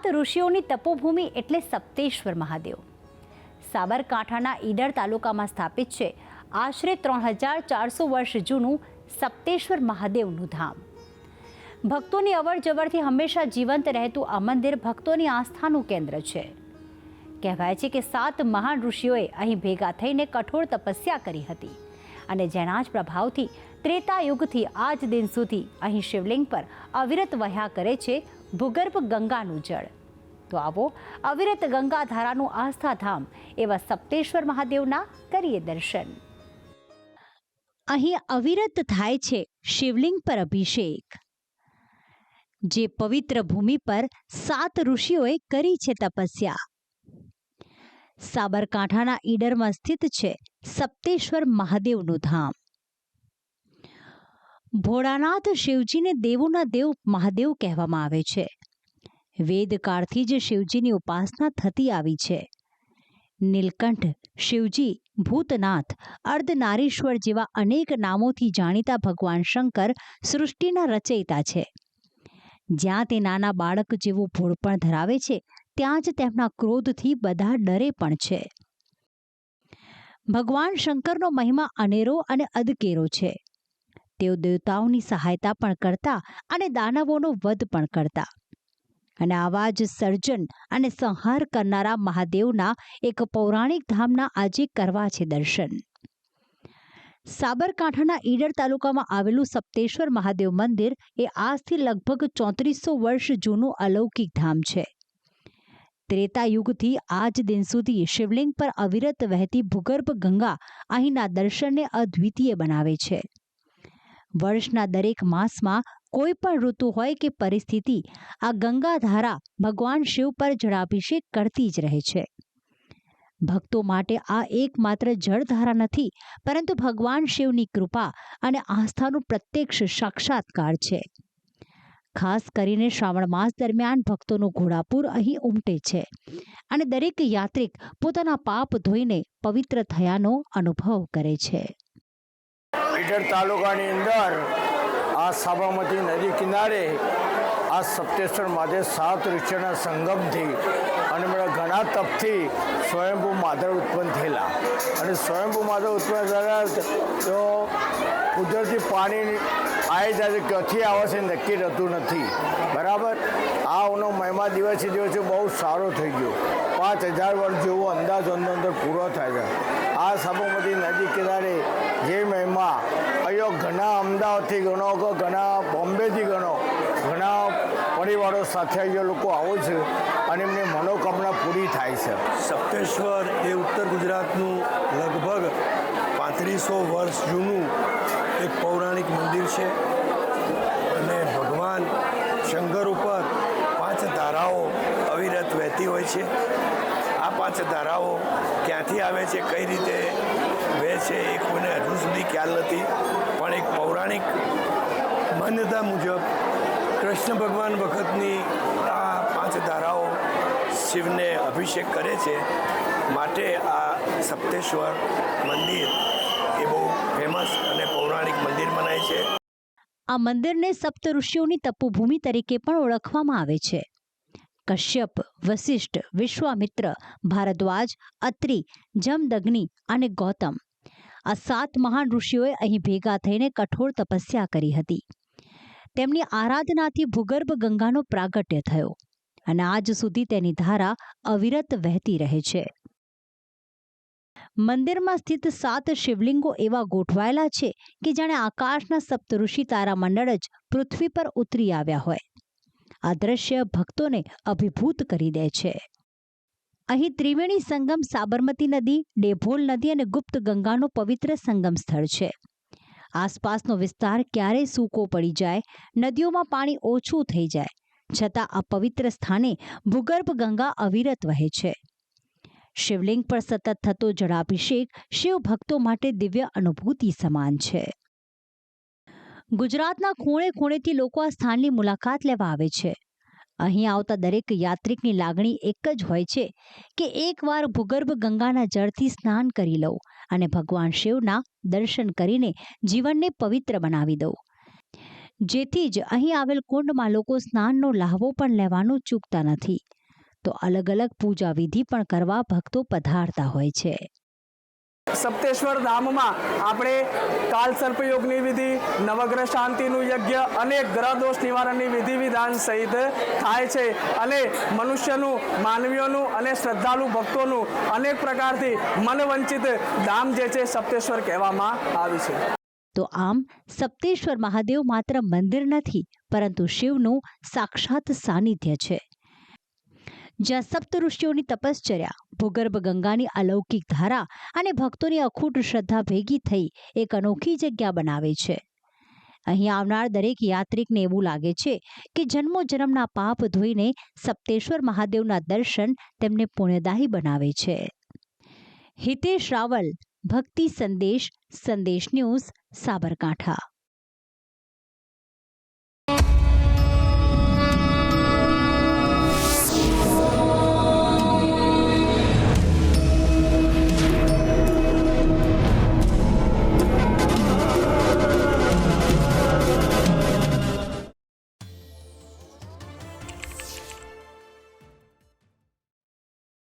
સાત ઋષિઓની તપોભૂમિ એટલે સપ્તેશ્વર મહાદેવ. સાબરકાંઠાના ઈડર તાલુકામાં સ્થાપિત છે. આશરે ત્રણ હજાર ચારસો વર્ષ જૂનું સપ્તેશ્વર મહાદેવનું ધામ. ભક્તોની અવર જવરથી હંમેશા જીવંત રહેતું આ મંદિર ભક્તોની આસ્થાનું કેન્દ્ર છે. કહેવાય છે કે સાત મહાન ઋષિઓએ અહીં ભેગા થઈને કઠોર તપસ્યા કરી હતી. અને જેના જ પ્રભાવથી ત્રેતા યુગથી આજ દિન સુધી અહીં શિવલિંગ પર અવિરત વહ્યા કરે છે ભૂગર્ભ ગંગાનું જળ. તો આવો અવિરત ગંગા ધારાનું આસ્થાધામ એવા સપ્તેશ્વર મહાદેવના કરીએ દર્શન. અહીં અવિરત થાય છે શિવલિંગ પર અભિષેક. જે પવિત્ર ભૂમિ પર સાત ઋષિઓએ કરી છે તપસ્યા. સાબરકાંઠાના ઈડરમાં સ્થિત છે સપ્તેશ્વર મહાદેવનું ધામ. ભોળાનાથ શિવજીને દેવોના દેવ મહાદેવ કહેવામાં આવે છે. વેદકાળથી જ શિવજીની ઉપાસના થતી આવી છે. નીલકંઠ, શિવજી, ભૂતનાથ, અર્ધનારીશ્વર જેવા અનેક નામોથી જાણીતા ભગવાન શંકર સૃષ્ટિના રચયિતા છે. જ્યાં તે નાના બાળક જેવું ભોળપણ ધરાવે છે, ત્યાં જ તેમના ક્રોધથી બધા ડરે પણ છે. ભગવાન શંકરનો મહિમા અનેરો અને અદકેરો છે. તેઓ દેવતાઓની સહાયતા પણ કરતા અને દાનવોનો વધ પણ કરતા. અને આવા જ સર્જન અને સંહાર કરનારા મહાદેવના એક પૌરાણિક ધામના આજે કરવા છે દર્શન. સાબરકાંઠાના ઈડર તાલુકામાં આવેલું સપ્તેશ્વર મહાદેવ મંદિર એ આજથી લગભગ ચોત્રીસો વર્ષ જૂનું અલૌકિક ધામ છે. ત્રેતા યુગથી આજ દિન સુધી શિવલિંગ પર અવિરત વહેતી ભૂગર્ભ ગંગા અહીંના દર્શનને અદ્વિતીય બનાવે છે. વર્ષના દરેક માસમાં કોઈ પણ ઋતુ હોય કે પરિસ્થિતિ, આ ગંગાધારા ભગવાન શિવ પર જળાભિષેક કરતી જ રહે છે. ભક્તો માટે આ એકમાત્ર જળધારા નથી, પરંતુ ભગવાન શિવની કૃપા અને આસ્થાનું પ્રત્યક્ષ સાક્ષાત્કાર છે. ખાસ કરીને શ્રાવણ માસ દરમિયાન ભક્તોનું ઘોડાપુર અહીં ઉમટે છે. અને દરેક યાત્રિક પોતાના પાપ ધોઈને પવિત્ર થયાનો અનુભવ કરે છે. ઈડર તાલુકાની અંદર આ સાબરમતી નદી કિનારે આ સપ્તેશ્વર મહાદેવ સાત ઋષિના સંગમથી અને મારા ઘણા તપથી સ્વયંભૂ માધવ ઉત્પન્ન થયેલા. અને સ્વયંભૂ માધવ ઉત્પન્ન થયેલા તો કુદરતી પાણી આવી જાય ક્યાંથી આવે છે નક્કી રહેતું નથી. બરાબર? આ ઓનો મહિમા દિવસે દિવસે બહુ સારો થઈ ગયો. પાંચ હજાર વર્ષ જેવો અંદાજ અંદર પૂરો થાય છે. આ સાબરમતી નદી કિનારે જે મહિમા અહીંયા ઘણા અમદાવાદથી ગણો કે ઘણા બોમ્બેથી ગણો, ઘણા પરિવારો સાથે અહીંયા લોકો આવે છે અને એમની મનોકામના પૂરી થાય છે. સપ્તેશ્વર એ ઉત્તર ગુજરાતનું લગભગ પાંત્રીસો વર્ષ જૂનું એક મંદિર છે. અને ભગવાન શંકર ઉપર પાંચ ધારાઓ અવિરત વહેતી હોય છે. આ પાંચ ધારાઓ ક્યાંથી આવે છે, કઈ રીતે વહે છે, એ કોઈને હજુ સુધી ખ્યાલ નથી. પણ એક પૌરાણિક માન્યતા મુજબ કૃષ્ણ ભગવાન વખતની આ પાંચ ધારાઓ શિવને અભિષેક કરે છે. માટે આ સપ્તેશ્વર મંદિર એ બહુ ફેમસ અને પૌરાણિક મંદિર મનાય છે આ મંદિરને સપ્ત ઋષિઓની તપોભૂમિ તરીકે પણ ઓળખવામાં આવે છે. કશ્યપ વશિષ્ઠ વિશ્વામિત્ર, ભારદ્વાજ, અત્રિ, જમદગ્નિ અને ગૌતમ આ સાત મહાન ઋષિઓએ અહીં ભેગા થઈને કઠોર તપસ્યા કરી હતી. તેમની આરાધનાથી ભૂગર્ભ ગંગાનો પ્રાગટ્ય થયો અને આજ સુધી તેની ધારા અવિરત વહેતી રહે છે. મંદિરમાં સ્થિત સાત શિવલિંગો એવા ગોઠવાયેલા છે કે જાણે આકાશના સપ્તઋષિ તારામંડળ જ પૃથ્વી પર ઉતરી આવ્યા હોય. આ દ્રશ્ય ભક્તોને અભિભૂત કરી દે છે. અહીં ત્રિવેણી સંગમ સાબરમતી નદી, ડેભોલ નદી અને ગુપ્ત ગંગાનો પવિત્ર સંગમ સ્થળ છે. આસપાસનો વિસ્તાર ક્યારેય સૂકો પડી જાય, નદીઓમાં પાણી ઓછું થઈ જાય, છતાં આ પવિત્ર સ્થાને ભૂગર્ભ ગંગા અવિરત વહે છે. શિવલિંગ પર સતત થતો જળાભિષેક શિવ ભક્તો માટે દિવ્ય અનુભૂતિ સમાન છે. ગુજરાતના ખૂણે ખૂણેથી લોકો આ સ્થાનની મુલાકાત લેવા આવે છે. અહીં આવતા દરેક યાત્રિકની લાગણી એક જ હોય છે કે એકવાર ભૂગર્ભ ગંગાના જળથી સ્નાન કરી લઉં અને ભગવાન શિવના દર્શન કરીને જીવનને પવિત્ર બનાવી દઉં. જેથી જ અહીં આવેલ કુંડમાં લોકો સ્નાનનો લહાવો પણ લેવાનું ચૂકતા નથી. તો અલગ અલગ પૂજા વિધિ પણ કરવા ભક્તો પધારતા હોય છે. સપ્તેશ્વર ધામમાં આપણે કાલ સર્પયોગની વિધિ નવગ્રહ શાંતિનું યજ્ઞ અને ગ્રહ દોષ નિવારણની વિધિ વિધાન સહિત થાય છે અને મનુષ્યનું માનવીઓનું અને શ્રદ્ધાળુ ભક્તોનું અનેક પ્રકારથી મનવંચિત ધામ જે છે સપ્તેશ્વર કહેવામાં આવે છે. તો આમ સપ્તેશ્વર મહાદેવ માત્ર મંદિર નથી પરંતુ શિવનું સાક્ષાત સાનિધ્ય છે. જ્યાં સપ્ત ઋષિઓની તપશ્ચર્યા, ભૂગર્ભ ગંગાની અલૌકિક ધારા અને ભક્તોની અખૂટ શ્રદ્ધા ભેગી થઈ એક અનોખી જગ્યા બનાવે છે. અહીં આવનાર દરેક યાત્રિકને એવું લાગે છે કે જન્મો જન્મના પાપ ધોઈને સપ્તેશ્વર મહાદેવના દર્શન તેમને પુણ્યદાયી બનાવે છે. હિતેશ રાવલ, ભક્તિ સંદેશ સંદેશ ન્યૂઝ, સાબરકાંઠા.